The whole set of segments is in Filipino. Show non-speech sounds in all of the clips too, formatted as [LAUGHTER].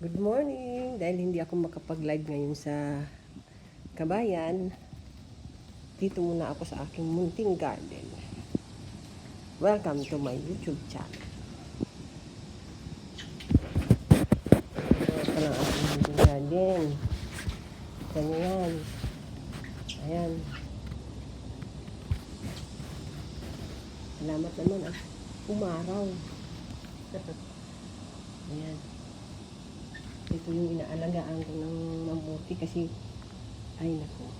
Good morning! Dahil hindi ako makapag-live ngayon sa kabayan, dito muna ako sa aking munting garden. Welcome to my YouTube channel. Ito lang aking munting garden. Ito nyo yan. Ayan. Salamat naman ah. Umaraw. [LAUGHS] Ayan. Ito yung inaalagaan ko ng mabuti kasi ay nako.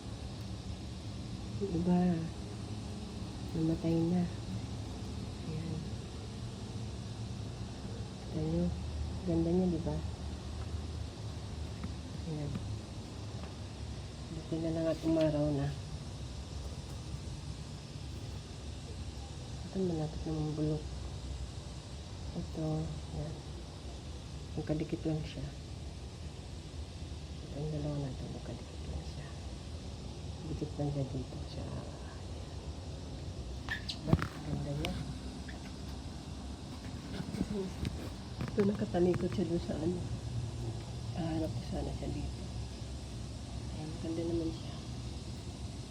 Diba? Namatay na. Ayan. Kita nyo. Ganda niya, diba? Ayan. Buti na lang at umaraw na. Ito malapit naman bulok. Ito. Ayan. Magkadikit lang siya. Ito yung dalawa na ito. Magkadikit lang siya. Dikit lang siya dito. Siya. Ganda niya. Ito nakatalikod siya doon sa ano. Hahanap ko sana siya dito. Ayan, ganda naman siya.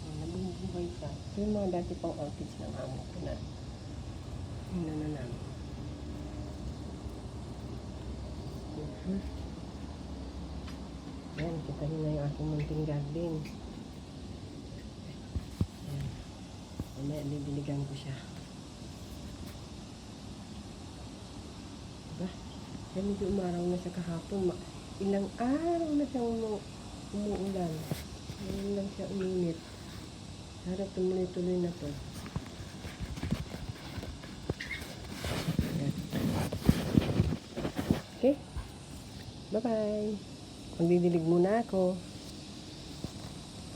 Oh, nabumubuhay siya. Ito yung mga dati pang orchids ng amo ko na. Yung nananam. Mhm. Ayan, kita nyo na yung aking munting garden. Ayan. Mamaya, bibiligan ko siya. Diba? Kaya medyo umaraw na siya kahapon. Ilang araw na siyang umu- umuulan. Ngayon lang siya uminit. Sana tumuloy-tuloy na to. Okay? Bye-bye. Magdidilig muna ako.